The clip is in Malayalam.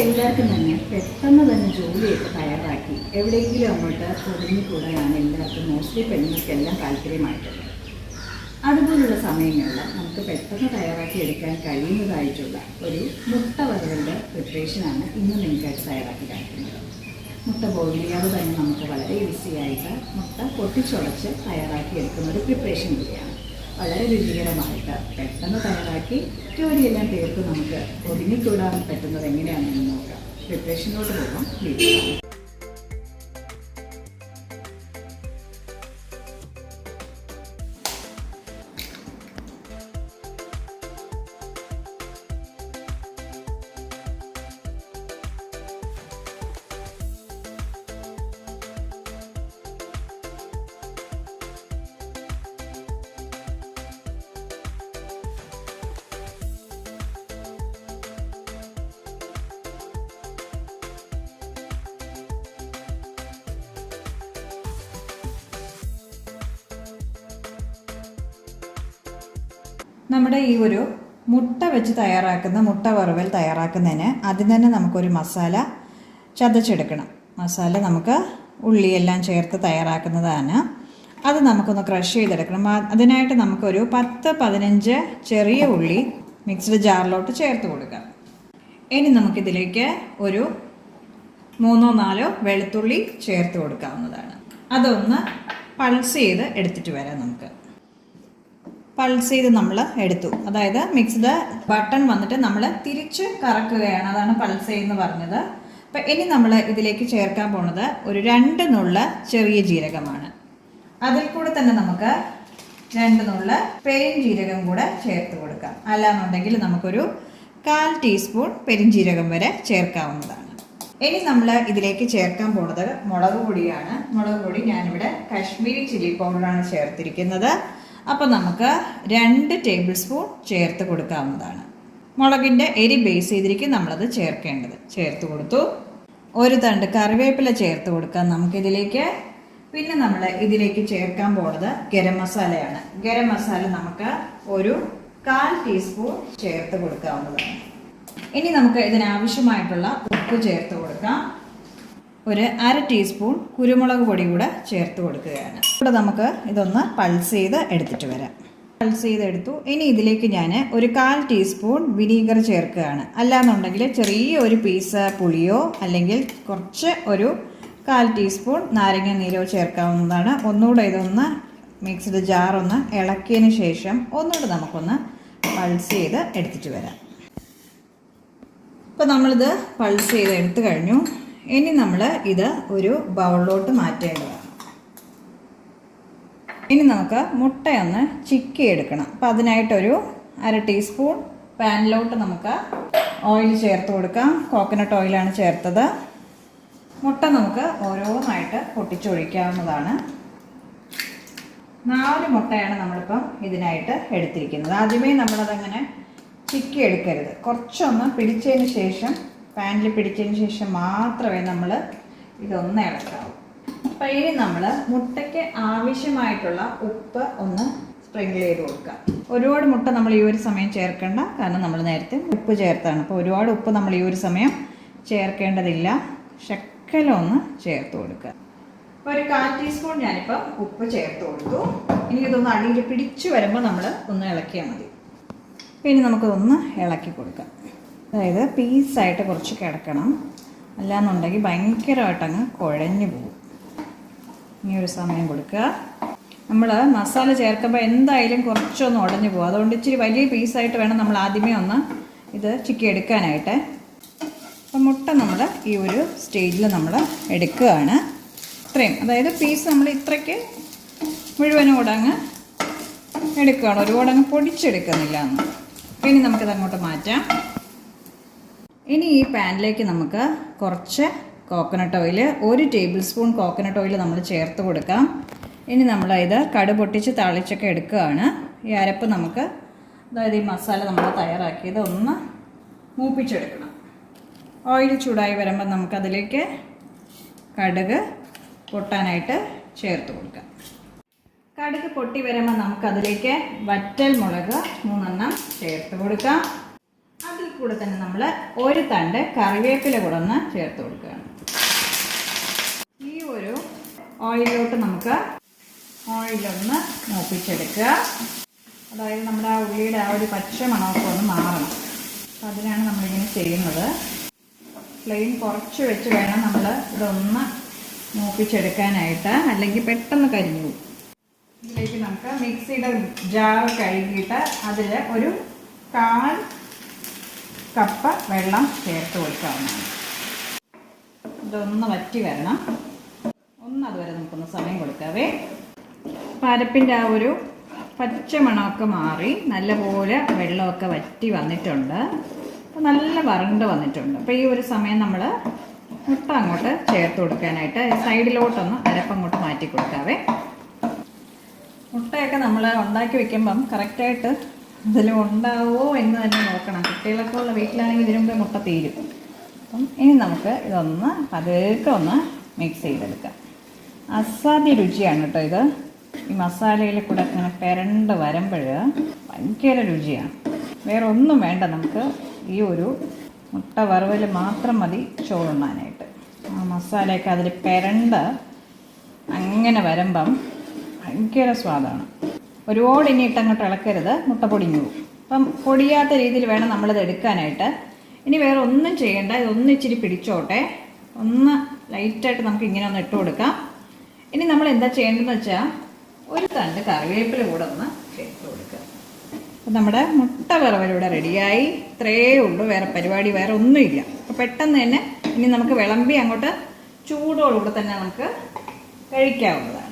എല്ലാവർക്കും തന്നെ പെട്ടെന്ന് തന്നെ ജോലിയൊക്കെ തയ്യാറാക്കി എവിടെയെങ്കിലും അങ്ങോട്ട് ഒതുങ്ങിക്കൂടാനാണ് എല്ലാവർക്കും മോസ്റ്റ്ലി പെണ്ണുങ്ങൾക്കെല്ലാം താല്പര്യമായിട്ടുള്ളത്. അതുപോലുള്ള സമയങ്ങളിൽ നമുക്ക് പെട്ടെന്ന് തയ്യാറാക്കി എടുക്കാൻ കഴിയുന്നതായിട്ടുള്ള ഒരു മുട്ട വറുകളുടെ പ്രിപ്പറേഷനാണ് ഇന്ന് നിങ്ങൾക്കായിട്ട് തയ്യാറാക്കി കാണിക്കുന്നത്. മുട്ട ബോയിൽ ചെയ്യാതെ തന്നെ നമുക്ക് വളരെ ഈസി ആയിട്ട് മുട്ട പൊട്ടിച്ചുടച്ച് തയ്യാറാക്കി എടുക്കുന്ന ഒരു പ്രിപ്പറേഷൻ കൂടിയാണ്. വളരെ രുചികരമായിട്ട് പെട്ടെന്ന് തയ്യാറാക്കി ജോലിയെല്ലാം തീർത്ത് നമുക്ക് ഒതുങ്ങിക്കൂടാൻ പറ്റുന്നത് എങ്ങനെയാണെന്ന് നോക്കാം പ്രിപ്പറേഷനിലോട്ട് പോകാം. നമ്മുടെ ഈ ഒരു മുട്ട വെച്ച് തയ്യാറാക്കുന്ന മുട്ട വറവൽ തയ്യാറാക്കുന്നതിന് ആദ്യം തന്നെ നമുക്കൊരു മസാല ചതച്ചെടുക്കണം. മസാല നമുക്ക് ഉള്ളിയെല്ലാം ചേർത്ത് തയ്യാറാക്കുന്നതാണ്. അത് നമുക്കൊന്ന് ക്രഷ് ചെയ്തെടുക്കണം. അതിനായിട്ട് നമുക്കൊരു പത്ത് പതിനഞ്ച് ചെറിയ ഉള്ളി മിക്സ്ഡ് ജാറിലോട്ട് ചേർത്ത് കൊടുക്കാം. ഇനി നമുക്കിതിലേക്ക് ഒരു മൂന്നോ നാലോ വെളുത്തുള്ളി ചേർത്ത് കൊടുക്കാവുന്നതാണ്. അതൊന്ന് പൾസ് ചെയ്ത് എടുത്തിട്ട് വരാം നമുക്ക്. പൾസ് ചെയ്ത് നമ്മൾ എടുത്തു. അതായത് മിക്സ്ഡ് ബട്ടൺ വന്നിട്ട് നമ്മൾ തിരിച്ച് കറക്കുകയാണ്. അതാണ് പൾസ് എന്ന് പറഞ്ഞത്. അപ്പം ഇനി നമ്മൾ ഇതിലേക്ക് ചേർക്കാൻ പോണത് ഒരു രണ്ട് നുള്ള ചെറിയ ജീരകമാണ്. അതിൽ കൂടെ തന്നെ നമുക്ക് രണ്ട് നുള്ള പെരിഞ്ജീരകം കൂടെ ചേർത്ത് കൊടുക്കാം. അല്ലാന്നുണ്ടെങ്കിൽ നമുക്കൊരു കാൽ ടീസ്പൂൺ പെരിഞ്ജീരകം വരെ ചേർക്കാവുന്നതാണ്. ഇനി നമ്മൾ ഇതിലേക്ക് ചേർക്കാൻ പോണത് മുളക് പൊടിയാണ്. മുളക് പൊടി ഞാനിവിടെ കാശ്മീരി ചില്ലി പൗഡറാണ് ചേർത്തിരിക്കുന്നത്. അപ്പോൾ നമുക്ക് രണ്ട് ടേബിൾ സ്പൂൺ ചേർത്ത് കൊടുക്കാവുന്നതാണ്. മുളകിന്റെ എരി ബേസ് ചെയ്തിരിക്കും നമ്മളത് ചേർക്കേണ്ടത്. ചേർത്ത് കൊടുത്തു. ഒരു തണ്ട് കറിവേപ്പില ചേർത്ത് കൊടുക്കാം നമുക്കിതിലേക്ക്. പിന്നെ നമ്മൾ ഇതിലേക്ക് ചേർക്കാൻ പോണത് ഗരം മസാലയാണ്. ഗരം മസാല നമുക്ക് ഒരു കാൽ ടീസ്പൂൺ ചേർത്ത് കൊടുക്കാവുന്നതാണ്. ഇനി നമുക്ക് ഇതിനാവശ്യമായിട്ടുള്ള ഉപ്പ് ചേർത്ത് കൊടുക്കാം. ഒരു അര ടീസ്പൂൺ കുരുമുളക് പൊടി കൂടെ ചേർത്ത് കൊടുക്കുകയാണ്. ഇവിടെ നമുക്ക് ഇതൊന്ന് പൾസ് ചെയ്ത് എടുത്തിട്ട് വരാം. പൾസ് ചെയ്തെടുത്തു ഇനി ഇതിലേക്ക് ഞാൻ ഒരു കാൽ ടീസ്പൂൺ വിനീഗർ ചേർക്കുകയാണ്. അല്ലാന്നുണ്ടെങ്കിൽ ചെറിയ ഒരു പീസ് പുളിയോ അല്ലെങ്കിൽ കുറച്ച് ഒരു കാൽ ടീസ്പൂൺ നാരങ്ങ നീരോ ചേർക്കാവുന്നതാണ്. ഒന്നുകൂടെ ഇതൊന്ന് മിക്സ്ഡ് ജാറൊന്ന് ഇളക്കിയതിന് ശേഷം ഒന്നുകൂടെ നമുക്കൊന്ന് പൾസ് ചെയ്ത് എടുത്തിട്ട് വരാം. ഇപ്പോൾ നമ്മളിത് പൾസ് ചെയ്ത് എടുത്തു കഴിഞ്ഞു. ഇനി നമ്മൾ ഇത് ഒരു ബൗളിലോട്ട് മാറ്റേണ്ടതാണ്. ഇനി നമുക്ക് മുട്ടയൊന്ന് ചിക്കി എടുക്കണം അപ്പോൾ അതിനായിട്ടൊരു അര ടീസ്പൂൺ പാനിലോട്ട് നമുക്ക് ഓയിൽ ചേർത്ത് കൊടുക്കാം. കോക്കനട്ട് ഓയിലാണ് ചേർത്തത്. മുട്ട നമുക്ക് ഓരോന്നായിട്ട് പൊട്ടിച്ചൊഴിക്കാവുന്നതാണ്. നാല് മുട്ടയാണ് നമ്മളിപ്പം ഇതിനായിട്ട് എടുത്തിരിക്കുന്നത്. ആദ്യമേ നമ്മളതങ്ങനെ ചിക്കി എടുക്കരുത് കുറച്ചൊന്ന് പിടിച്ചതിന് ശേഷം പാനിൽ പിടിച്ചതിന് ശേഷം മാത്രമേ നമ്മൾ ഇതൊന്ന് ഇളക്കാവൂ. അപ്പം ഇനി നമ്മൾ മുട്ടയ്ക്ക് ആവശ്യമായിട്ടുള്ള ഉപ്പ് ഒന്ന് സ്പ്രിങ്കിൾ ചെയ്ത് കൊടുക്കുക. ഒരുപാട് മുട്ട നമ്മൾ ഈ ഒരു സമയം ചേർക്കേണ്ട. കാരണം നമ്മൾ നേരത്തെ ഉപ്പ് ചേർത്താണ്. അപ്പോൾ ഒരുപാട് ഉപ്പ് നമ്മൾ ഈ ഒരു സമയം ചേർക്കേണ്ടതില്ല. ശക്കലം ഒന്ന് ചേർത്ത് കൊടുക്കുക. അപ്പോൾ ഒരു കാൽ ടീസ്പൂൺ ഞാനിപ്പോൾ ഉപ്പ് ചേർത്ത് കൊടുത്തു. ഇതൊന്ന് അടിയിൽ പിടിച്ചു വരുമ്പോൾ നമ്മൾ ഒന്ന് ഇളക്കിയാൽ മതി. ഇനി നമുക്കതൊന്ന് ഇളക്കി കൊടുക്കാം. അതായത് പീസായിട്ട് കുറച്ച് കിടക്കണം. അല്ലാന്നുണ്ടെങ്കിൽ ഭയങ്കരമായിട്ട് അങ്ങ് കുഴഞ്ഞു പോകും. ഇനി ഒരു സമയം കൊടുക്കുക. നമ്മൾ മസാല ചേർക്കുമ്പോൾ എന്തായാലും കുറച്ചൊന്ന് ഉടഞ്ഞു പോകും. അതുകൊണ്ട് ഇച്ചിരി വലിയ പീസായിട്ട് വേണം നമ്മൾ ആദ്യമേ ഒന്ന് ഇത് ചിക്കി എടുക്കാനായിട്ട്. അപ്പം മുട്ട നമ്മൾ ഈ ഒരു സ്റ്റേജിൽ നമ്മൾ എടുക്കുകയാണ്. ഇത്രയും. അതായത് പീസ് നമ്മൾ ഇത്രയ്ക്ക് മുഴുവനും കൂടെ അങ്ങ് എടുക്കുകയാണ്. ഒരുപാട് അങ്ങ് പൊടിച്ചെടുക്കുന്നില്ല എന്ന്. ഇനി നമുക്കിത് അങ്ങോട്ട് മാറ്റാം. ഇനി ഈ പാനിലേക്ക് നമുക്ക് കുറച്ച് കോക്കനട്ട് ഓയിൽ ഒരു ടേബിൾ സ്പൂൺ കോക്കനട്ട് ഓയിൽ നമ്മൾ ചേർത്ത് കൊടുക്കാം. ഇനി നമ്മൾ കടു പൊട്ടിച്ച് തളിച്ചൊക്കെ എടുക്കുകയാണ്. ഈ അരപ്പ് നമുക്ക് അതായത് ഈ മസാല നമ്മൾ തയ്യാറാക്കിയത് ഒന്ന് മൂപ്പിച്ചെടുക്കണം. ഓയിൽ ചൂടായി വരുമ്പോൾ നമുക്കതിലേക്ക് കടുക് പൊട്ടാനായിട്ട് ചേർത്ത് കൊടുക്കാം. കടുക് പൊട്ടി വരുമ്പോൾ നമുക്കതിലേക്ക് വറ്റൽ മുളക് മൂന്നെണ്ണം ചേർത്ത് കൊടുക്കാം. കൂടെ തന്നെ നമ്മൾ ഒരു തണ്ട് കറിവേപ്പില കൂടെ ഒന്ന് ചേർത്ത് കൊടുക്കുകയാണ്. ഈ ഒരു ഓയിലോട്ട് നമുക്ക് ഓയിലൊന്ന് മൂപ്പിച്ചെടുക്കുക. അതായത് നമ്മുടെ ആ ഉള്ളിയുടെ ആ ഒരു പച്ച മണമൊക്കെ ഒന്ന് മാറണം. അപ്പം അതിനാണ് നമ്മളിങ്ങനെ ചെയ്യുന്നത്. ഫ്ലെയിം കുറച്ച് വെച്ച് വേണം നമ്മൾ ഇതൊന്ന് മൂപ്പിച്ചെടുക്കാനായിട്ട്. അല്ലെങ്കിൽ പെട്ടെന്ന് കരിഞ്ഞു പോകും. ഇതിലേക്ക് നമുക്ക് മിക്സിയുടെ ജാർ കഴുകിയിട്ട് അതിൽ ഒരു കാൽ കപ്പ് വെള്ളം ചേർത്ത് കൊടുക്കാവുന്നതാണ് ഇതൊന്ന് വറ്റി വരണം. ഒന്ന് അതുവരെ നമുക്കൊന്ന് സമയം കൊടുക്കാവേ. പരപ്പിന്റെ ആ ഒരു പച്ച മണമൊക്കെ മാറി നല്ലപോലെ വെള്ളമൊക്കെ വറ്റി വന്നിട്ടുണ്ട്. അപ്പോൾ നല്ല വരണ്ട് വന്നിട്ടുണ്ട്. അപ്പോൾ ഈ ഒരു സമയം നമ്മൾ മുട്ട അങ്ങോട്ട് ചേർത്ത് കൊടുക്കാനായിട്ട് സൈഡിലോട്ടൊന്ന് അരപ്പങ്ങോട്ട് മാറ്റി കൊടുക്കാവേ. മുട്ടയൊക്കെ നമ്മൾ ഉണ്ടാക്കി വെക്കുമ്പം കറക്റ്റായിട്ട് ഇതിൽ ഉണ്ടാവോ എന്ന് തന്നെ നോക്കണം. കുട്ടികളൊക്കെ ഉള്ള വീട്ടിലാണെങ്കിൽ ഇതിനു മുമ്പേ മുട്ട തീരും. അപ്പം ഇനി നമുക്ക് ഇതൊന്ന് പതുക്കെ ഒന്ന് മിക്സ് ചെയ്തെടുക്കാം. അസാധ്യ രുചിയാണ് കേട്ടോ ഇത്. ഈ മസാലയിൽ കൂടെ ഇങ്ങനെ പെരണ്ട് വരുമ്പോൾ ഭയങ്കര രുചിയാണ്. വേറെ ഒന്നും വേണ്ട നമുക്ക് ഈ ഒരു മുട്ട വറവൽ മാത്രം മതി ചോറുണ്ണാനായിട്ട്. ആ മസാലയൊക്കെ അതിൽ പെരണ്ട് അങ്ങനെ വരുമ്പം ഭയങ്കര സ്വാദാണ്. ഒരുപാട് ഇനി ഇട്ടങ്ങോട്ട് ഇളക്കരുത്. മുട്ട പൊടിഞ്ഞു അപ്പം പൊടിയാത്ത രീതിയിൽ വേണം നമ്മളിത് എടുക്കാനായിട്ട്. ഇനി വേറെ ഒന്നും ചെയ്യേണ്ട. ഇതൊന്ന് ഇച്ചിരി പിടിച്ചോട്ടെ. ഒന്ന് ലൈറ്റായിട്ട് നമുക്ക് ഇങ്ങനെ ഒന്ന് ഇട്ട് കൊടുക്കാം. ഇനി നമ്മൾ എന്താ ചെയ്യേണ്ടതെന്ന് വെച്ചാൽ ഒരു തണ്ട് കറിവേപ്പില കൂടെ ഒന്ന് ചേർത്ത് കൊടുക്കുക. അപ്പം നമ്മുടെ മുട്ട ഇവിടെ റെഡിയായി. ഇത്രയേ ഉള്ളൂ. വേറെ പരിപാടി വേറെ ഒന്നുമില്ല. അപ്പോൾ പെട്ടെന്ന് തന്നെ ഇനി നമുക്ക് വിളമ്പി അങ്ങോട്ട് ചൂടോടുകൂടെ തന്നെ നമുക്ക് കഴിക്കാവുന്നതാണ്.